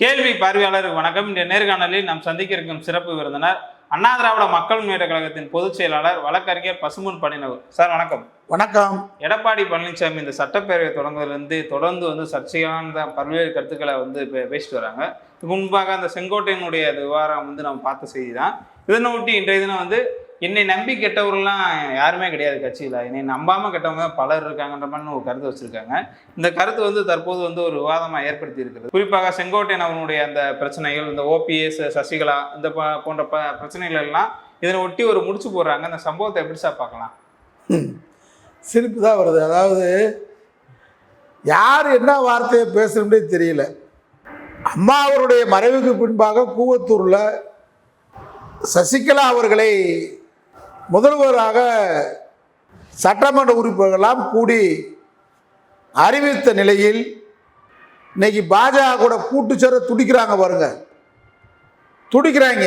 கேள்வி பார்வையாளருக்கு வணக்கம். இந்த நேர்காணலில் நாம் சந்திக்க இருக்கும் சிறப்பு விருந்தினர் அண்ணா திராவிட மக்கள் முன்னேற்ற கழகத்தின் பொதுச் செயலாளர் வழக்கறிஞர் பசுமுன் பணினவர் சார் வணக்கம். வணக்கம். எடப்பாடி பழனிசாமி இந்த சட்டப்பேரவை தொடங்குறதுலேருந்து தொடர்ந்து வந்து சர்ச்சையான பல்வேறு கருத்துக்களை வந்து பேசிட்டு வராங்க. முன்பாக அந்த செங்கோட்டையனுடைய விவகாரம் வந்து நம்ம பார்த்த செய்தி தான். இதனை ஒட்டி இன்றைய தினம் வந்து என்னை நம்பி கெட்டவர்கள்லாம் யாருமே கிடையாது கட்சியில். என்னை நம்பாமல் கெட்டவங்க பலர் இருக்காங்கன்ற மாதிரி ஒரு கருத்து வச்சுருக்காங்க. இந்த கருத்து வந்து தற்போது வந்து ஒரு விவாதமாக ஏற்படுத்தி இருக்கிறது. குறிப்பாக செங்கோட்டையன் அவனுடைய அந்த பிரச்சனைகள் இந்த ஓபிஎஸ் சசிகலா இந்த ப- போன்ற ப பிரச்சனைகள் எல்லாம் இதனை ஒட்டி ஒரு முடிச்சு போடுறாங்க. அந்த சம்பவத்தை எப்படி சார் பார்க்கலாம்? சிரிப்பு தான் வருது. அதாவது யார் என்ன வார்த்தையை பேசுகிறோம்னே தெரியல. அம்மா அவருடைய மறைவுக்கு பின்பாக கூவத்தூரில் சசிகலா அவர்களை முதல்வராக சட்டமன்ற உறுப்பினர்களெல்லாம் கூடி அறிவித்த நிலையில் இன்னைக்கு பாஜக கூட கூட்டுச்சேர துடிக்கிறாங்க பாருங்க. துடிக்கிறாங்க.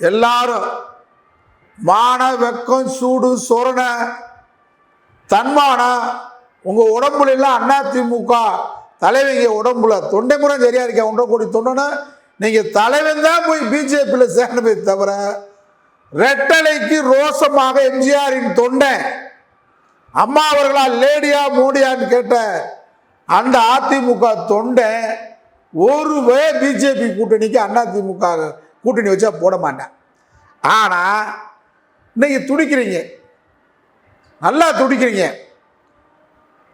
எல்லாரும் மான வெக்கம் சூடு சொரண தன்மானம் உங்கள் உடம்புல எல்லாம் அதிமுக தலைவங்க உடம்புல தொண்டை முறை சரியாக இருக்கா? ஒன்றரை கோடி தொண்டனா? நீங்கள் தலைவன் தான் போய் பிஜேபியில் சேரணுமே தவிர ரெட்டலைக்கு ரோசமாக எம்ஜிஆரின் தொண்டை. அம்மா அவர்களா லேடியா மோடியான்னு கேட்ட அந்த அதிமுக தொண்டை ஒரு வே பிஜேபி கூட்டணிக்கு அதிமுக கூட்டணி வச்சா போட மாட்டேன். ஆனால் இன்னைக்கு துடிக்கிறீங்க. நல்லா துடிக்கிறீங்க.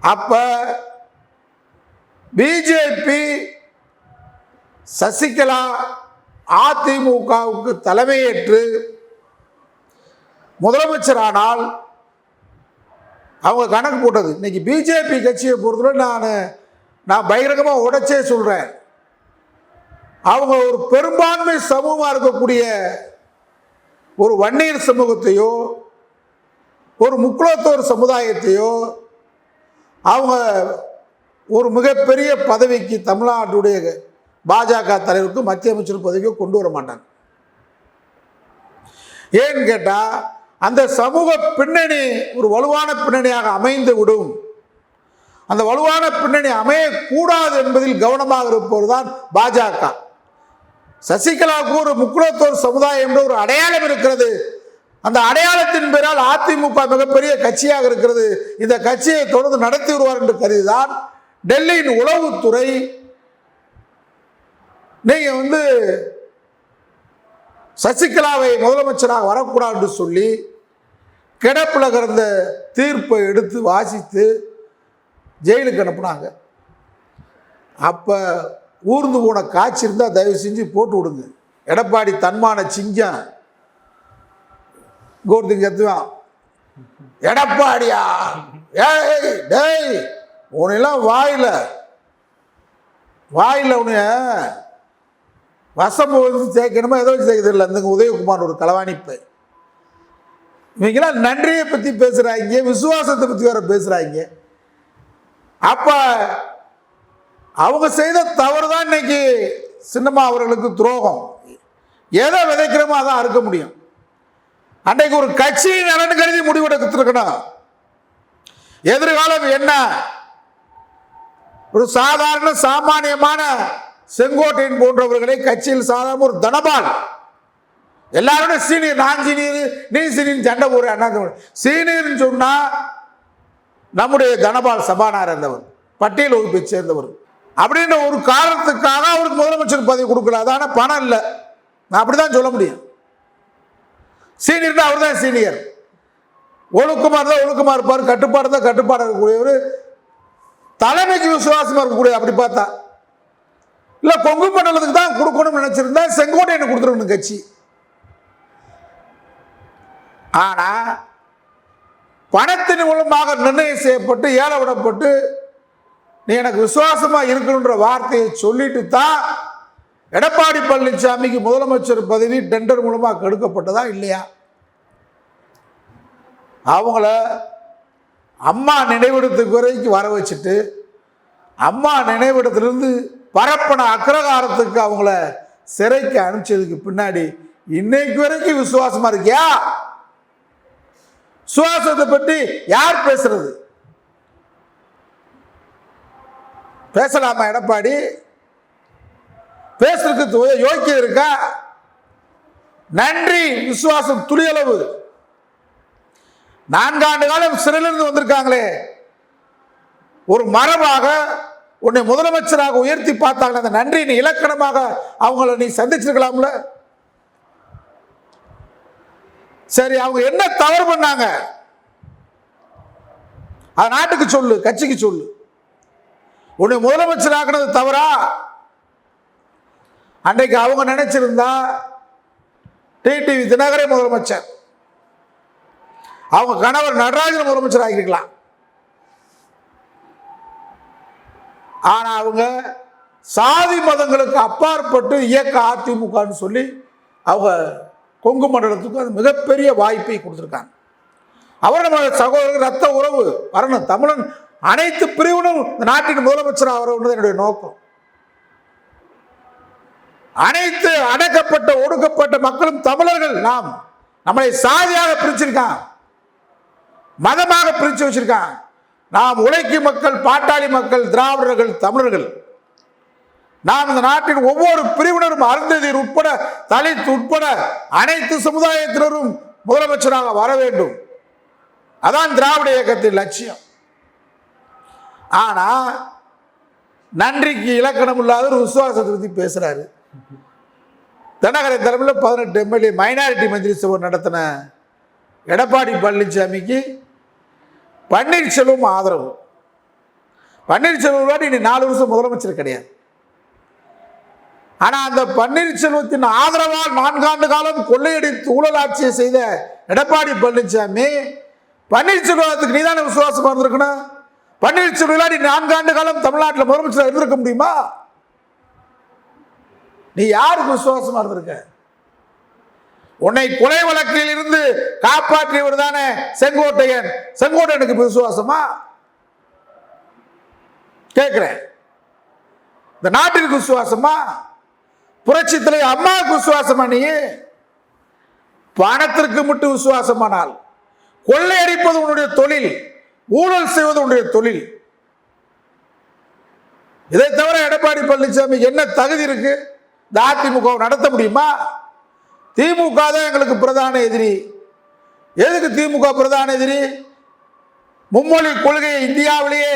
அப்போ பிஜேபி சசிகலா அதிமுகவுக்கு தலைமையேற்று முதலமைச்சரானால் அவங்க கணக்கு போட்டது. இன்றைக்கி பிஜேபி கட்சியை பொறுத்தவரை நான் நான் பகிரங்கமாக உடைச்சே சொல்கிறேன் அவங்க ஒரு பெரும்பான்மை சமூகமாக இருக்கக்கூடிய ஒரு வன்னியர் சமூகத்தையோ ஒரு முக்குளத்தோர் சமுதாயத்தையோ அவங்க ஒரு மிகப்பெரிய பதவிக்கு தமிழ்நாட்டுடைய பாஜக தலைவருக்கு மத்திய அமைச்சர் பதவிக்கு கொண்டு வர மாட்டாங்க. ஏன்னு கேட்டால் அந்த சமூக பின்னணி ஒரு வலுவான பின்னணியாக அமைந்து விடும் அந்த வலுவான பின்னணி அமையக்கூடாது என்பதில் கவனமாக இருப்பவர் தான் பாஜக. சசிகலாவுக்கு ஒரு முக்குலத்தோர் சமுதாயம் என்ற ஒரு அடையாளம் இருக்கிறது. அந்த அடையாளத்தின் பெயரால் அதிமுக மிகப்பெரிய கட்சியாக இருக்கிறது. இந்த கட்சியை தொடர்ந்து நடத்தி வருவார் என்று கருதிதான் டெல்லியின் உளவுத்துறை நீங்க வந்து சசிகலாவை முதலமைச்சராக வரக்கூடாது என்று சொல்லி கிடப்பில் கிடந்த தீர்ப்பை எடுத்து வாசித்து ஜெயிலுக்கு அனுப்புனாங்க. அப்போ ஊர்ந்து போன காய்ச்சி இருந்தால் தயவு செஞ்சு போட்டு விடுங்க. எடப்பாடி தன்மான சிங்கம். கோர்த்துக்கு கத்துவான் எடப்பாடியா? ஏய் டேய் உனையெல்லாம் வாயில் வாயில் உனைய வசம் வந்து சேர்க்கணுமா ஏதோ வச்சு இல்லை அந்த உதயகுமார் ஒரு களவாணிப்பு இவங்கெல்லாம் நன்றியை பற்றி பேசுகிறாங்க விசுவாசத்தை பற்றி வேற பேசுகிறாங்க அப்போ அவங்க செய்த தவறு தான் இன்னைக்கு சின்னம்மா அவர்களுக்கு துரோகம். எதை விதைக்கிறோமோ அதான் அறுக்க முடியும். அன்றைக்கு ஒரு கட்சியின் நலன் கருதி முடிவெடுத்திருக்கணும் எதிர்காலம் என்ன? ஒரு சாதாரண சாமானியமான செங்கோட்டையன் போன்றவர்களை கட்சியில் சாதாரண ஒரு தனபால் எல்லாரோட சீனியர் நான் சீனியர் நீ சீனியர் சண்டை போடுற அண்ணா சீனியர்னு சொன்னால் நம்முடைய தனபால் சபாநாயர் இருந்தவர் பட்டியல் வகுப்பை சேர்ந்தவர். அப்படின்ற ஒரு காரணத்துக்காக அவருக்கு முதலமைச்சர் பதவி கொடுக்கல. அதான பணம் இல்லை. நான் அப்படிதான் சொல்ல முடியும். சீனியர்னா அவர் தான் சீனியர். ஒழுக்கமாக தான் ஒழுக்கமாக இருப்பார் கட்டுப்பாடு தான் கட்டுப்பாடு இருக்கக்கூடியவர். தலைமைக்கு விசுவாசமாக இருக்கக்கூடிய அப்படி பார்த்தா. இல்லை கொங்கு மண்டலத்துக்கு தான் கொடுக்கணும்னு நினச்சிருந்தா செங்கோட்டையனை கொடுத்துருக்கணும் கட்சி. ஆனால் பணத்தின் மூலமாக நிர்ணயம் செய்யப்பட்டு ஏழை விடப்பட்டு நீ எனக்கு விசுவாசமாக இருக்கணுன்ற வார்த்தையை சொல்லிட்டு தான் எடப்பாடி பழனிசாமிக்கு முதலமைச்சர் பதவி டெண்டர் மூலமாக கெடுக்கப்பட்டதா இல்லையா? அவங்கள அம்மா நினைவிடத்துக்கு வரைக்கும் வர வச்சுட்டு அம்மா நினைவிடத்திலிருந்து பரப்பன அக்ரகாரத்துக்கு அவங்கள சிறைக்கு அனுப்பிச்சதுக்கு பின்னாடி இன்னைக்கு வரைக்கும் விசுவாசமாக இருக்கியா? சுவாசத்தை பற்றி யார் பேசுறது? பேசலாமா எடப்பாடி? பேசுறதுக்கு யோக்கியம் இருக்கா? நன்றி விசுவாசம் துளியளவு. நான்காண்டு காலம் சிறையிலிருந்து வந்திருக்காங்களே. ஒரு மரபாக உன்னை முதலமைச்சராக உயர்த்தி பார்த்தாங்க அந்த நன்றியின் இலக்கணமாக அவங்கள நீ சந்திச்சிருக்கலாம்ல? சரி அவங்க என்ன தவறு பண்ணாங்க? அது நாட்டுக்கு சொல்லு கட்சிக்கு சொல்லு. உன்னை முதலமைச்சர் ஆக்குனது தவறா? அன்றைக்கு அவங்க நினைச்சிருந்தா டிடிவி தினகரன் முதலமைச்சர். அவங்க கணவர் நடராஜன் முதலமைச்சர் ஆகியிருக்கலாம் ஆனா அவங்க சாதி மதங்களுக்கு அப்பாற்பட்டு இயக்க அதிமுகன்னு சொல்லி அவங்க கொங்கு மண்டலத்துக்கும் அது மிகப்பெரிய வாய்ப்பை கொடுத்துருக்காங்க. அவர் நம்ம சகோதரர் ரத்த உறவு வரணும் தமிழன் அனைத்து பிரிவினும் இந்த நாட்டின் முதலமைச்சர் வரணும்னு என்னுடைய நோக்கம். அனைத்து அடக்கப்பட்ட ஒடுக்கப்பட்ட மக்களும் தமிழர்கள் நாம் நம்மளை சாதியாக பிரிச்சிருக்கான் மதமாக பிரித்து வச்சிருக்கான் நாம் உழைக்கும் மக்கள் பாட்டாளி மக்கள் திராவிடர்கள் தமிழர்கள் நாம் இந்த நாட்டின் ஒவ்வொரு பிரிவினரும் அருந்ததியர் உட்பட தலித் உட்பட அனைத்து சமுதாயத்தினரும் முதலமைச்சராக வர வேண்டும். அதான் திராவிட இயக்கத்தின் லட்சியம். ஆனா நன்றிக்கு இலக்கணம் இல்லாத ஒரு விசுவாசத்தை பற்றி பேசுறாரு. தினகரை தலைமையில் பதினெட்டு எம்எல்ஏ மைனாரிட்டி மந்திரி சபை நடத்தின எடப்பாடி பழனிசாமிக்கு பன்னீர்செல்வம் ஆதரவு. பன்னீர்செல்வம் வாட்டி இனி நாலு வருஷம் முதலமைச்சர் கிடையாது. ஆனால் அந்த பன்னீர்செல்வத்தின் ஆதரவால் நான்காண்டு காலம் கொள்ளையடித்து ஊழல் ஆட்சியை செய்த எடப்பாடி பழனிசாமி பன்னீர்செல்வத்துக்கு நீதானே விசுவாசமாக இருந்திருக்கணும்? பன்னீர்செல்வம் நீ நான்காண்டு காலம் தமிழ்நாட்டில் முதலமைச்சர் இருந்திருக்க முடியுமா? நீ யாருக்கு விசுவாசமாக இருந்திருக்க? உன்னை கொலை வழக்கில் இருந்து காப்பாற்றியவர் தானே செங்கோட்டையன். செங்கோட்டையனுக்கு விசுவாசமா? கேட்குறேன் இந்த நாட்டிற்கு விசுவாசமா? புரட்சித்திலே அம்மாவுக்கு விசுவாசமா நீ பணத்திற்கு மட்டும் விசுவாசமானால் கொள்ளையடிப்பது உன்னுடைய தொழில் ஊழல் செய்வது உன்னுடைய தொழில். இதை தவிர எடப்பாடி பழனிசாமி என்ன தகுதி இருக்கு? இந்த அதிமுக நடத்த முடியுமா? திமுக தான் எங்களுக்கு பிரதான எதிரி. எதுக்கு திமுக பிரதான எதிரி? மும்மொழி கொள்கையை இந்தியாவிலேயே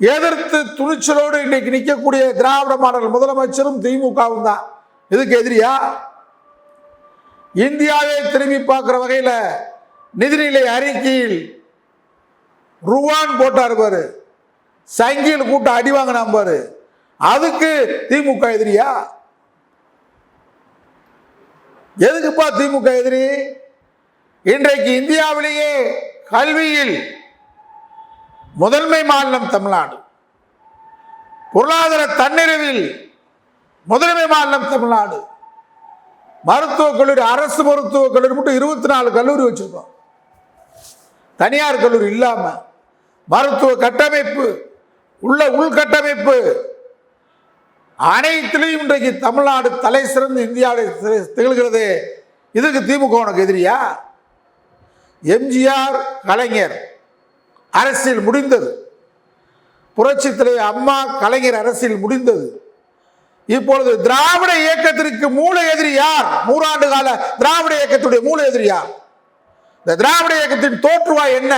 எதிர்த்து துணிச்சலோடு இன்றைக்கு நிற்கக்கூடிய திராவிட மாடல் முதலமைச்சரும் திமுகவும் தான். இதுக்கு எதிரியா? இந்தியாவை திரும்பி பார்க்குற வகையில் நிதிநிலை அறிக்கையில் ருவான் போட்டார் பாரு. சங்கியில் கூட்ட அடி வாங்கினா பாரு. அதுக்கு திமுக எதிரியா? எதுக்குப்பா திமுக எதிரி? இன்றைக்கு இந்தியாவிலேயே கல்வியில் முதன்மை மாநிலம் தமிழ்நாடு. பொருளாதார தன்னிறைவில் முதன்மை மாநிலம் தமிழ்நாடு. மருத்துவக் கல்லூரி அரசு மருத்துவக் கல்லூரி மட்டும் இருபத்தி நாலு கல்லூரி வச்சுருக்கோம். தனியார் கல்லூரி இல்லாமல் மருத்துவ கட்டமைப்பு உள்ள உள்கட்டமைப்பு அனைத்திலையும் இன்றைக்கு தமிழ்நாடு தலை சிறந்து இந்தியாவில் தி- திகழ்கிறது. இதுக்கு திமுக உனக்கு எதிரியா? எம்ஜிஆர் கலைஞர். அரசியல் முடிந்தது. புரட்சி அம்மா கலைஞர் அரசியல் முடிந்தது. இப்பொழுது திராவிட இயக்கத்திற்கு மூல எதிரி யார்? நூறாண்டு கால திராவிட இயக்கத்துடைய மூல எதிரி யார்? இந்த திராவிட இயக்கத்தின் தோற்றுவாய் என்ன?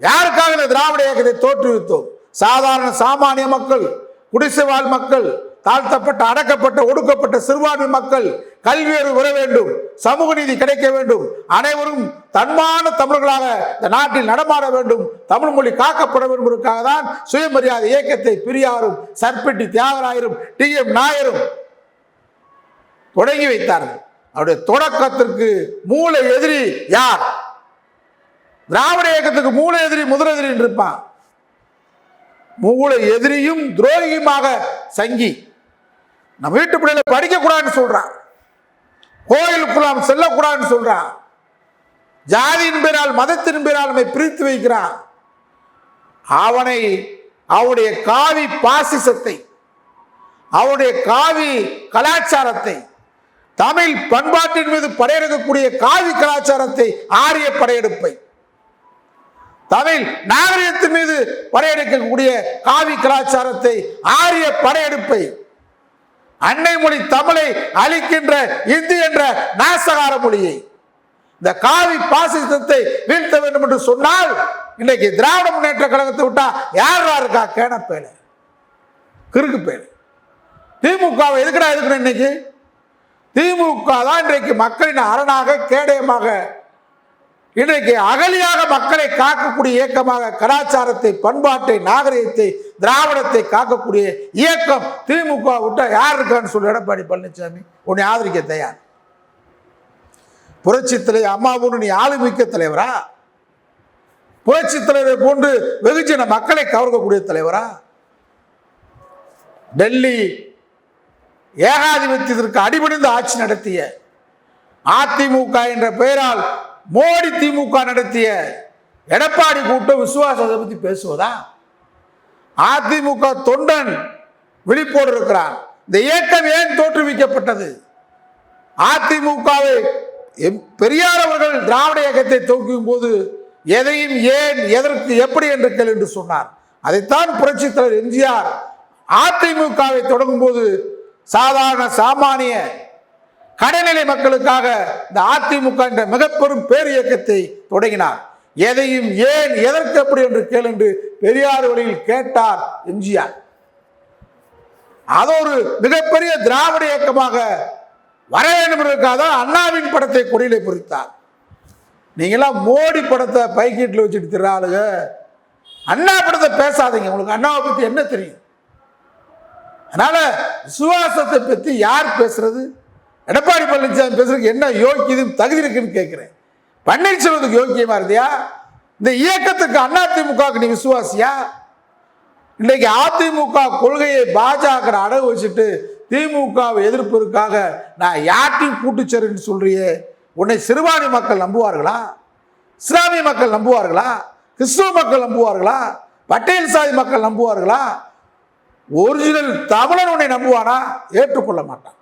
யாருக்காக இந்த திராவிட இயக்கத்தை தோற்றுவித்தோம்? சாதாரண சாமானிய மக்கள் குடிசைவாழ் மக்கள் தாழ்த்தப்பட்ட அடக்கப்பட்ட ஒடுக்கப்பட்ட சிறுபான்மை மக்கள் கல்வி அறிவு பெற வேண்டும். சமூக நீதி கிடைக்க வேண்டும். அனைவரும் தன்மான தமிழர்களாக இந்த நாட்டில் நடமாட வேண்டும். தமிழ் மொழி காக்கப்பட வேண்டும் தான் சுயமரியாதை இயக்கத்தை பெரியாரும் சர்பெட்டி தியாகராயரும் டி. எம். நாயரும் தொடங்கி வைத்தார்கள். அவருடைய தொடக்கத்திற்கு மூல எதிரி யார்? திராவிட இயக்கத்துக்கு மூல எதிரி முதல் எதிரி இருப்பான் மூல எதிரியும் துரோகியுமாக சங்கி. நம்ம வீட்டு பிள்ளைகளை படிக்க கூடாதுன்னு சொல்றான். கோயிலுக்குள்ளாம் செல்லக்கூடாதுன்னு சொல்றான். ஜாதியின் பேரால் மதத்தின் பேரால் நம்மை பிரித்து வைக்கிறான். அவனை அவனுடைய காவி பாசிசத்தை அவனுடைய காவி கலாச்சாரத்தை தமிழ் பண்பாட்டின் மீது படையெடுக்கக்கூடிய காவி கலாச்சாரத்தை ஆரிய படையெடுப்பை தமிழ் நாகரிகத்தின் மீது படையெடுக்கக்கூடிய காவி கலாச்சாரத்தை ஆரிய படையெடுப்பை அன்னை மொழி தமிழை அழிக்கின்ற இந்தி என்ற நாசகார மொழியை. இந்த காவி பாசிசத்தை வீழ்த்த வேண்டும் என்று சொன்னால் இன்னைக்கு திராவிட முன்னேற்ற கழகத்தை விட்டா யாரா இருக்கா? கேனப்பேல. கிறுக்கு பேல திமுகவை எதுக்குடா எதுக்கணும் இன்னைக்கு? திமுக தான் இன்றைக்கு மக்களின் அரணாக கேடயமாக இன்றைக்கு அகலியாக மக்களை காக்கக்கூடிய இயக்கமாக கலாச்சாரத்தை பண்பாட்டை நாகரிகத்தை திராவிடத்தை காக்கக்கூடிய இயக்கம் திமுக விட்டா யார் இருக்கான்னு சொல்லி எடப்பாடி பழனிசாமி. உன்னை ஆதரிக்க தயார். புரட்சி தலைவர் அம்மாவும் நீ ஆளுமிக்க தலைவரா? புரட்சி தலைவரை போன்று வெகுஜன மக்களை கவர்க்கக்கூடிய தலைவரா? டெல்லி ஏகாதிபத்தியத்திற்கு அடிபணிந்து ஆட்சி நடத்திய அதிமுக என்ற பெயரால் மோடி திமுக நடத்திய எடப்பாடி கூட்டம் விசுவாசத்தை பத்தி பேசுவதா? அதிமுக தொண்டன் விழிப்போடு இருக்கிறான் இந்த இயக்கம் ஏன் தோற்றுவிக்கப்பட்டது? அதிமுகவை எம்- பெரியார் அவர்கள் திராவிட இயக்கத்தை துவக்கும் போது எதையும் ஏன் எதற்கு எப்படி என்று கேள் என்று சொன்னார். அதைத்தான் புரட்சித் தலைவர் எம்ஜிஆர் அதிமுகவை தொடங்கும் போது சாதாரண சாமானிய கடைநிலை மக்களுக்காக இந்த அதிமுக என்ற மிகப்பெரும் பேர் இயக்கத்தை தொடங்கினார். எதையும் ஏன் எதற்கு எப்படி என்று கேள் என்று பெரியார் வழியில் கேட்டார் எம்ஜிஆர். அது ஒரு மிகப்பெரிய திராவிட இயக்கமாக வர வேண்டும் என்பதற்காக அண்ணாவின் படத்தை கொடியிலே பொறித்தார். நீங்களாம் மோடி படத்தை பைக்கெட்டில் வச்சுட்டு திராளுங்க அண்ணா படத்தை பேசாதீங்க. உங்களுக்கு அண்ணாவை பற்றி என்ன தெரியும்? அதனால விசுவாசத்தை பற்றி யார் பேசுறது? எடப்பாடி பழனிசாமி பேசுறதுக்கு என்ன யோக்கியதும் தகுதி இருக்குன்னு கேட்குறேன். பன்னீர்செல்வத்துக்கு யோக்கியமா இருந்தியா? இந்த இயக்கத்துக்கு அதிமுகவுக்கு நீ விசுவாசியா? இன்னைக்கு அதிமுக கொள்கையை பாஜக அடகு வச்சுட்டு திமுகவை எதிர்ப்பதற்காக நான் யார்ட்டையும் கூட்டுச்சேருன்னு சொல்றியே? உன்னை சிறுபான்மை மக்கள் நம்புவார்களா? இஸ்லாமிய மக்கள் நம்புவார்களா? கிறிஸ்துவ மக்கள் நம்புவார்களா? பட்டேல் சாதி மக்கள் நம்புவார்களா? ஒரிஜினல் தமிழன் உன்னை நம்புவானா? ஏற்றுக்கொள்ள மாட்டான்.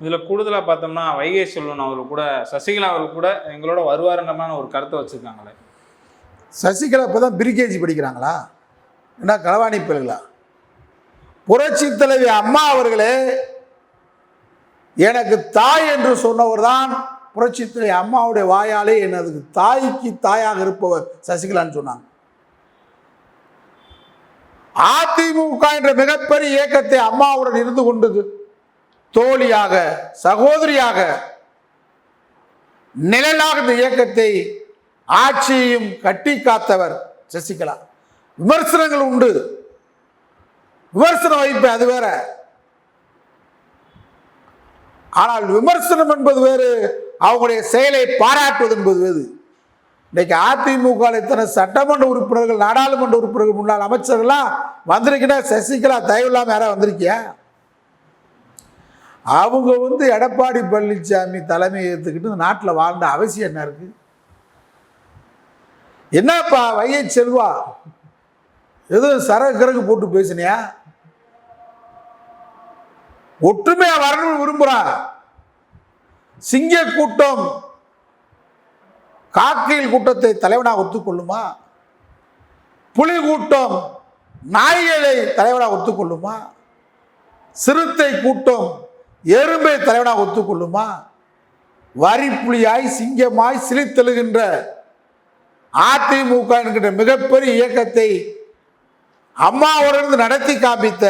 இதில் கூடுதலாக பார்த்தோம்னா வைகை செல்வன் அவர் கூட சசிகலா அவர்கள் கூட எங்களோட வருவாருன்றமான ஒரு கருத்தை வச்சுருக்காங்களே. சசிகலா இப்போ தான் பிரிகேஜி படிக்கிறாங்களா? என்ன களவாணி பிள்ளைகளா? புரட்சி தலைவி அம்மா அவர்களே எனக்கு தாய் என்று சொன்னவர் தான் புரட்சி தலைவி அம்மாவுடைய வாயாலே எனது தாய்க்கு தாயாக இருப்பவர் சசிகலான்னு சொன்னாங்க. அதிமுக என்ற மிகப்பெரிய இயக்கத்தை அம்மாவுடன் இருந்து கொண்டது. தோழியாக சகோதரியாக நிழலாக இந்த இயக்கத்தை ஆட்சியையும் கட்டி காத்தவர் சசிகலா. விமர்சனங்கள் உண்டு. விமர்சனம் வாய்ப்பு அது வேற. ஆனால் விமர்சனம் என்பது வேறு அவங்களுடைய செயலை பாராட்டுவது என்பது வேறு. இன்னைக்கு அதிமுக இத்தனை சட்டமன்ற உறுப்பினர்கள் நாடாளுமன்ற உறுப்பினர்கள் முன்னாள் அமைச்சர்கள்லாம் வந்திருக்கினா சசிகலா தயவு இல்லாமல் யாராவது வந்திருக்கியா? அவங்க வந்து எடப்பாடி பழனிசாமி தலைமையை ஏற்றுக்கிட்டு நாட்டில் வாழ்ந்த அவசியம் என்ன இருக்கு? என்னப்பா வையை செல்வா? எதுவும் சரக்கு கரகு போட்டு பேசினியா? ஒற்றுமையா வரணும்னு விரும்புறா. சிங்க கூட்டம் காக்கையில் கூட்டத்தை தலைவனாக ஒத்துக்கொள்ளுமா? புலி கூட்டம் நாய்களை தலைவனாக ஒத்துக்கொள்ளுமா? சிறுத்தை கூட்டம் எறும்பை தலைவனாக ஒத்துக்கொள்ளுமா? வரி புலியாய் சிங்கமாய் சிலித்தெழுகின்ற அதிமுக என்கின்ற மிகப்பெரிய இயக்கத்தை அம்மாவோடு நடத்தி காப்பித்த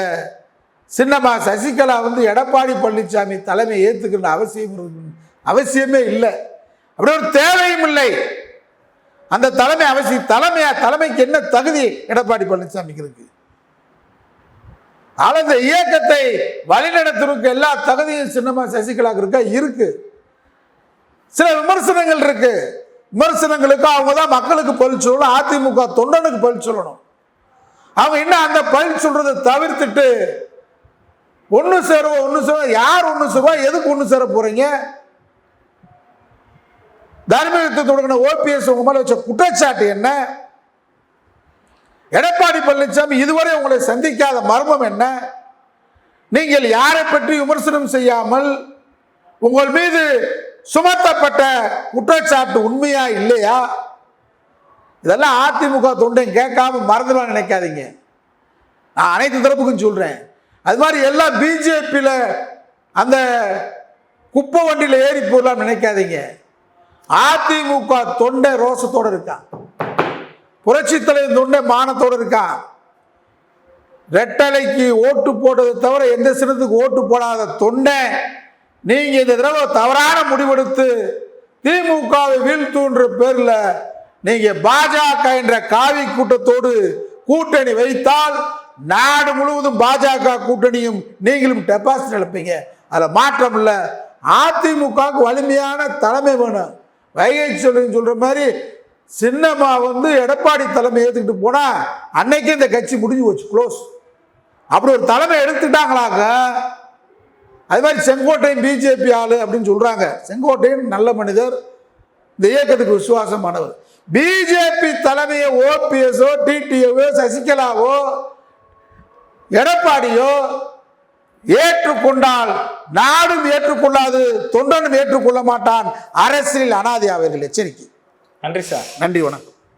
சின்னம்மா சசிகலா வந்து எடப்பாடி பழனிசாமி தலைமை ஏற்றுக்கின்ற அவசியம் அவசியமே இல்லை. அப்படி ஒரு தேவையும் இல்லை. அந்த தலைமை அவசியம் தலைமையா தலைமைக்கு என்ன தகுதி எடப்பாடி பழனிசாமிக்கு இருக்குது ஆனால் இந்த இயக்கத்தை வழிநடத்துறதுக்கு எல்லா தகுதியும் சின்னமா சசிகலாவுக்கு இருக்கா? இருக்கு. சில விமர்சனங்கள் இருக்கு. விமர்சனங்களுக்கு அவங்க தான் மக்களுக்கு பதில் சொல்லணும் அதிமுக தொண்டனுக்கு பதில் சொல்லணும். அவங்க இன்னும் அந்த பதில் சொல்றதை தவிர்த்துட்டு ஒன்று சேருவோம் ஒன்று சேருவோம் யார் ஒன்று சேருவா எதுக்கு ஒன்று சேர போறீங்க? தர்மயுத்தத்தை தொடங்கின ஓபிஎஸ் உங்க மேலே வச்ச குற்றச்சாட்டு என்ன? எடப்பாடி பழனிசாமி இதுவரை உங்களை சந்திக்காத மர்மம் என்ன? நீங்கள் யாரை பற்றி விமர்சனம் செய்யாமல் உங்கள் மீது சுமத்தப்பட்ட குற்றச்சாட்டு உண்மையா இல்லையா? இதெல்லாம் அதிமுக தொண்டையும் கேட்காம மறந்துடலாம் நினைக்காதீங்க. நான் அனைத்து தரப்புக்கும் சொல்றேன். அது மாதிரி எல்லாம் பிஜேபியில் அந்த குப்பை வண்டியில் ஏறி போடலாம் நினைக்காதீங்க. அதிமுக தொண்டை ரோசத்தோட இருக்கான் புரட்சி தலைவர் தொண்டை மானத்தோட இருக்கான் ரெட்டலைக்கு ஓட்டு போட்டதை தவிர எந்த சின்னத்துக்கு ஓட்டு போடாத தொண்டை. நீங்க இந்த தடவை தவறான முடிவெடுத்து திமுகவை வீழ்த்துன்ற பேர்ல நீங்க பாஜக என்ற காவி கூட்டத்தோடு கூட்டணி வைத்தால் நாடு முழுவதும் பாஜக கூட்டணியும் நீங்களும் டெபாசிட் இழப்பீங்க அதில் மாற்றம் இல்லை. அதிமுகவுக்கு வலிமையான தலைமை வேணும். வைகை சொல்லுன்னு சொல்ற மாதிரி சின்னம்மா வந்து எடப்பாடி தலைமை ஏற்றுக்கிட்டு போனால் அன்னைக்கே இந்த கட்சி முடிஞ்சு போச்சு க்ளோஸ் அப்படி ஒரு தலைமை எடுத்துட்டாங்களாங்க. அது மாதிரி செங்கோட்டையன் பிஜேபி ஆளு அப்படின்னு சொல்கிறாங்க செங்கோட்டையன் நல்ல மனிதர் இந்த இயக்கத்துக்கு விசுவாசமானவர். பிஜேபி தலைமையை ஓபிஎஸோ டிடிஓவோ சசிகலாவோ எடப்பாடியோ ஏற்றுக்கொண்டால் நாடும் ஏற்றுக்கொள்ளாது தொண்டனும் ஏற்றுக்கொள்ள மாட்டான். அரசியல் அனாதை அவர்கள் எச்சரிக்கை. நன்றி சார். நன்றி வணக்கம்.